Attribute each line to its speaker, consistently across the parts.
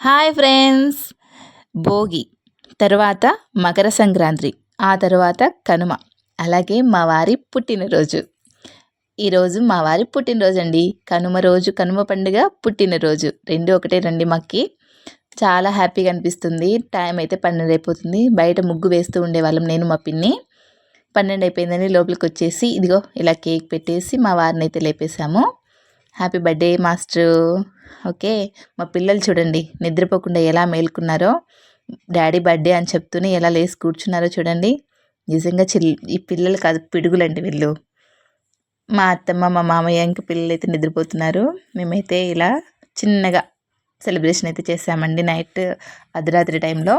Speaker 1: Hi friends. Bhogi తర్వాత మకర సంక్రాంతి ఆ తర్వాత కనుమ. అలాగే మా వారి పుట్టినరోజు. ఈరోజు మా వారి పుట్టినరోజు అండి కనుమ రోజు కనుమ పండుగ పుట్టినరోజు. రెండు ఒకటే రండి మాకి. చాలా హ్యాపీగా అనిపిస్తుంది. టైం అయితే పన్నెండు అయిపోతుంది. బయట ముగ్గు వేస్తూ ఉండేవాళ్ళం నేను మా పిన్ని. పన్నెండు అయిపోయిందని లోపలికి వచ్చేసి ఇదిగో ఇలా కేక్ పెట్టేసి మా వారిని అయితే లేపేశాము. హ్యాపీ బర్త్డే మాస్టర్ ఓకే మా పిల్లలు చూడండి నిద్రపోకుండా ఎలా మేల్కున్నారో డాడీ బర్త్డే అని చెప్తూనే ఎలా లేసి కూర్చున్నారో చూడండి. నిజంగా చిల్ ఈ పిల్లలు కాదు పిడుగులండి వీళ్ళు. మా అత్తమ్మ మా మామయ్య ఇంకా పిల్లలు అయితే నిద్రపోతున్నారు. మేమైతే ఇలా చిన్నగా సెలబ్రేషన్ అయితే చేసామండి నైట్ అర్ధరాత్రి టైంలో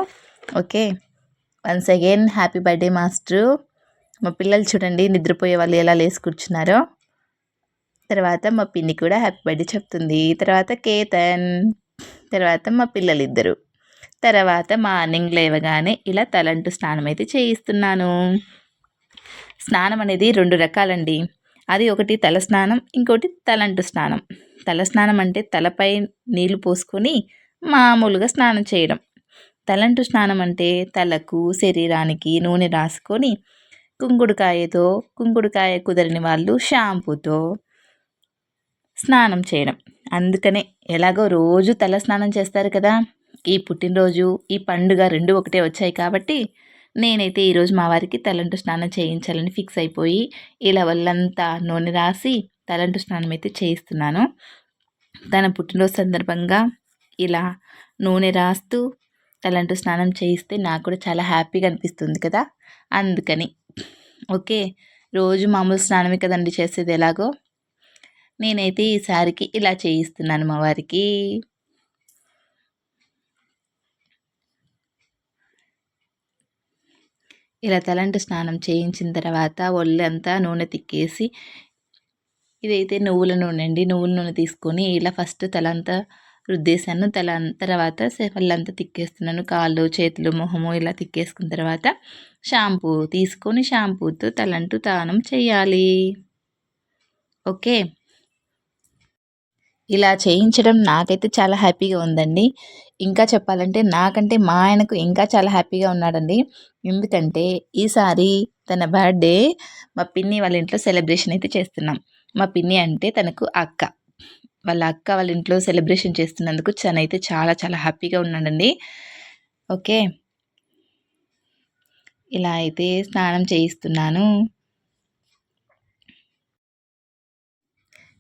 Speaker 1: okay once again happy birthday master మా పిల్లలు చూడండి నిద్రపోయే వాళ్ళు ఎలా లేసి కూర్చున్నారో. తర్వాత మా పిన్ని కూడా హ్యాపీ బర్త్డే చెప్తుంది. తర్వాత కేతన్ తర్వాత మా పిల్లలిద్దరు. తర్వాత మార్నింగ్ లేవగానే ఇలా తలంటు స్నానం అయితే చేయిస్తున్నాను. స్నానం అనేది రెండు రకాలండి. అది ఒకటి తల స్నానం ఇంకోటి తలంటు స్నానం. తల స్నానం అంటే తలపై నీళ్ళు పోసుకొని మామూలుగా స్నానం చేయడం. తలంటు స్నానం అంటే తలకు శరీరానికి నూనె రాసుకొని కుంకుడుకాయతో కుంకుడుకాయ కుదరని వాళ్ళు షాంపూతో స్నానం చేయడం. అందుకనే ఎలాగో రోజు తల స్నానం చేస్తారు కదా. ఈ పుట్టినరోజు ఈ పండుగ రెండు ఒకటే వచ్చాయి కాబట్టి నేనైతే ఈరోజు మా వారికి తలంటు స్నానం చేయించాలని ఫిక్స్ అయిపోయి ఇలా వల్లంతా నూనె రాసి తలంటు స్నానం అయితే చేయిస్తున్నాను. తన పుట్టినరోజు సందర్భంగా ఇలా నూనె రాస్తూ తలంటు స్నానం చేయిస్తే నాకు కూడా చాలా హ్యాపీగా అనిపిస్తుంది కదా. అందుకని ఓకే రోజు మామూలు స్నానమే కదండి చేసేది ఎలాగో. నేనైతే ఈసారికి ఇలా చేయిస్తున్నాను మా వారికి. ఇలా తలంటి స్నానం చేయించిన తర్వాత ఒళ్ళంతా నూనె తిక్కేసి ఇదైతే నువ్వుల నూనె అండి. నువ్వుల నూనె తీసుకొని ఇలా ఫస్ట్ తలంతా రుద్దేశాను. తల తర్వాత వాళ్ళంతా తిక్కేస్తున్నాను. కాళ్ళు చేతులు మొహము ఇలా తిక్కేసుకున్న తర్వాత షాంపూ తీసుకొని షాంపూతో తలంటూ తానం చేయాలి. ఓకే? ఇలా చేయించడం నాకైతే చాలా హ్యాపీగా ఉందండి. ఇంకా చెప్పాలంటే నాకంటే మా ఆయనకు ఇంకా చాలా హ్యాపీగా ఉన్నాడండి. ఎందుకంటే ఈసారి తన బర్త్డే మా పిన్ని వాళ్ళ ఇంట్లో సెలబ్రేషన్ అయితే చేస్తున్నాం. మా పిన్ని అంటే తనకు అక్క. వాళ్ళ అక్క వాళ్ళ ఇంట్లో సెలబ్రేషన్ చేస్తున్నందుకు తనైతే చాలా చాలా హ్యాపీగా ఉన్నాడండి. ఓకే. ఇలా అయితే స్నానం చేయిస్తున్నాను.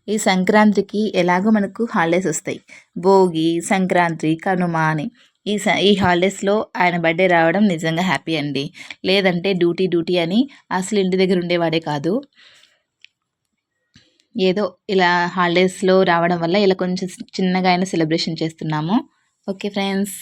Speaker 1: ఈ సంక్రాంతికి ఎలాగో మనకు హాలిడేస్ వస్తాయి. భోగి సంక్రాంతి కనుమ అని. ఈ స ఈ హాలిడేస్లో ఆయన బర్త్డే రావడం నిజంగా హ్యాపీ అండి. లేదంటే డ్యూటీ డ్యూటీ అని అసలు ఇంటి దగ్గర ఉండేవాడే కాదు. ఏదో ఇలా హాలిడేస్లో రావడం వల్ల ఇలా కొంచెం చిన్నగా అయినా సెలబ్రేషన్ చేస్తున్నాము. ఓకే ఫ్రెండ్స్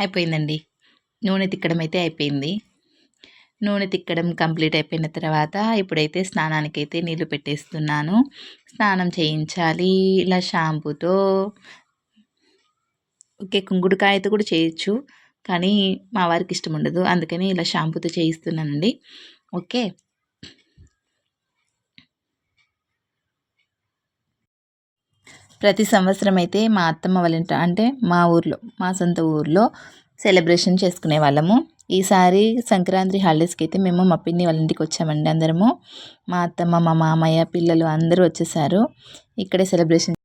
Speaker 1: అయిపోయిందండి. నూనె తిక్కడం అయితే అయిపోయింది. నూనె తిక్కడం కంప్లీట్ అయిపోయిన తర్వాత ఇప్పుడైతే స్నానానికైతే నీళ్ళు పెట్టేస్తున్నాను. స్నానం చేయించాలి. ఇలా షాంపూతో ఓకే కుంగుడుకాయతో కూడా చేయొచ్చు. కానీ మా వారికి ఇష్టం ఉండదు. అందుకని ఇలా షాంపూతో చేయిస్తున్నానండి. ఓకే. ప్రతి సంవత్సరం అయితే మా అత్తమ్మ వాళ్ళ ఇంట అంటే మా ఊర్లో మా సొంత ఊర్లో సెలబ్రేషన్ చేసుకునే వాళ్ళము. ఈసారి సంక్రాంతి హాలిడేస్కి అయితే మేము మా పిన్ని వాళ్ళ ఇంటికి వచ్చామండి అందరము. మా అత్తమ్మ మా మామయ్య పిల్లలు అందరూ వచ్చేసారు. ఇక్కడే సెలబ్రేషన్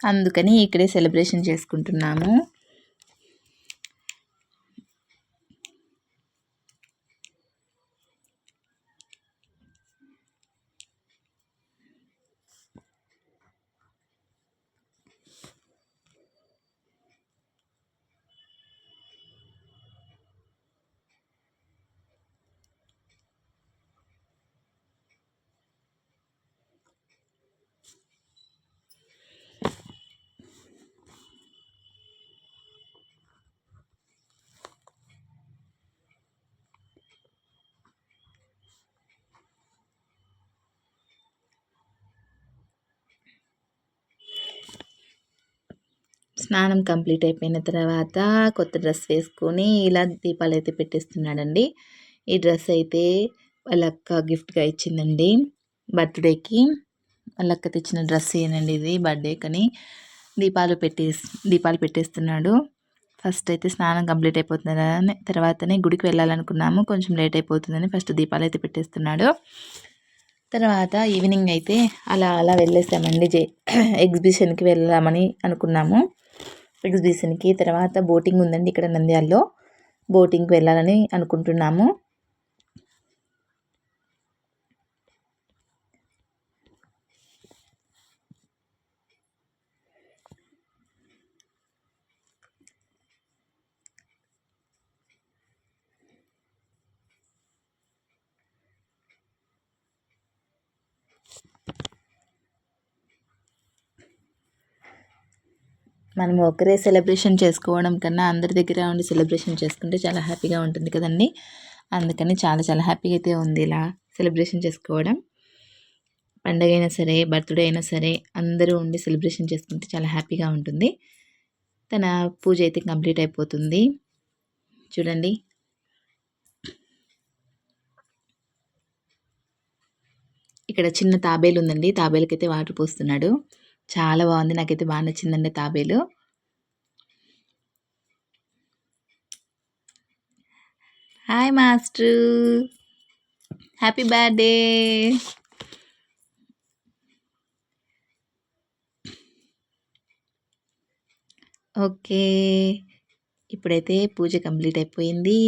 Speaker 1: అందుకని ఇక్కడే సెలబ్రేషన్ చేసుకుంటున్నాము. స్నానం కంప్లీట్ అయిపోయిన తర్వాత కొత్త డ్రెస్ వేసుకొని ఇలా దీపాలు అయితే పెట్టేస్తున్నాడండి. ఈ డ్రెస్ అయితే వాళ్ళ అక్క గిఫ్ట్గా ఇచ్చిందండి. బర్త్డేకి వాళ్ళ అక్క తెచ్చిన డ్రెస్ ఏనండి ఇది బర్త్డేకని దీపాలు పెట్టే దీపాలు పెట్టేస్తున్నాడు. ఫస్ట్ అయితే స్నానం కంప్లీట్ అయిపోతుందని తర్వాతనే గుడికి వెళ్ళాలనుకున్నాము. కొంచెం లేట్ అయిపోతుందని ఫస్ట్ దీపాలు అయితే పెట్టేస్తున్నాడు. తర్వాత ఈవినింగ్ అయితే అలా అలా వెళ్ళేసామండి. జే ఎగ్జిబిషన్కి వెళ్దామని అనుకున్నాము. ఎగ్జిబిషన్కి తర్వాత బోటింగ్ ఉందండి ఇక్కడ నంద్యాలలో. బోటింగ్కి వెళ్ళాలని అనుకుంటున్నాము. మనం ఒకరే సెలబ్రేషన్ చేసుకోవడం కన్నా అందరి దగ్గర ఉండి సెలబ్రేషన్ చేసుకుంటే చాలా హ్యాపీగా ఉంటుంది కదండి. అందుకని చాలా చాలా హ్యాపీగా అయితే ఉంది ఇలా సెలబ్రేషన్ చేసుకోవడం. పండగ అయినా సరే బర్త్డే అయినా సరే అందరూ ఉండి సెలబ్రేషన్ చేసుకుంటే చాలా హ్యాపీగా ఉంటుంది. తన పూజ అయితే కంప్లీట్ అయిపోతుంది. చూడండి. ఇక్కడ చిన్న తాబేలు ఉందండి. తాబేలకైతే వాటర్ పోస్తున్నాడు. చాలా బాగుంది. నాకైతే బాగా నచ్చిందండి తాబేలు. Hi master. Happy birthday. Okay. ఇప్పుడైతే పూజ కంప్లీట్ అయిపోయింది.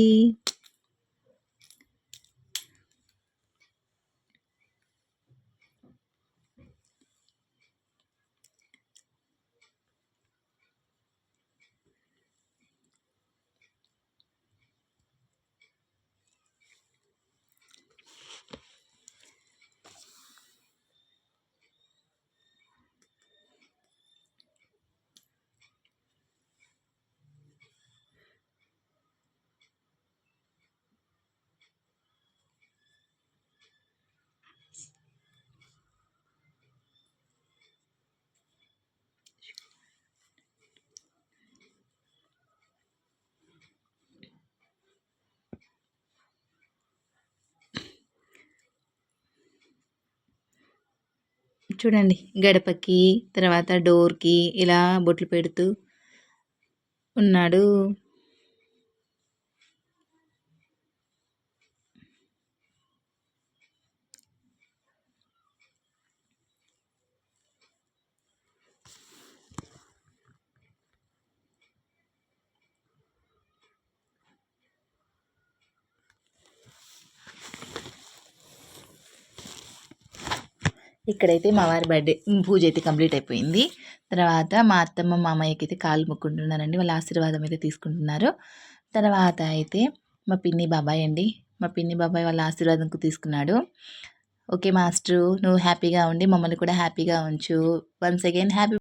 Speaker 1: చూడండి గడపకి తర్వాత డోర్కి ఇలా బొట్లు పెడుతూ ఉన్నాడు. ఇక్కడైతే మా వారి బర్త్డే పూజ అయితే కంప్లీట్ అయిపోయింది. తర్వాత మా అత్తమ్మ మామయ్యకి అయితే కాలు మొక్కుంటున్నారండి వాళ్ళ ఆశీర్వాదం అయితే తీసుకుంటున్నారు. తర్వాత అయితే మా పిన్ని బాబాయ్ అండి. మా పిన్ని బాబాయ్ వాళ్ళ ఆశీర్వాదంకు తీసుకున్నాడు. ఓకే మాస్టరు నువ్వు హ్యాపీగా ఉండి మమ్మల్ని కూడా హ్యాపీగా ఉంచు. Once again happy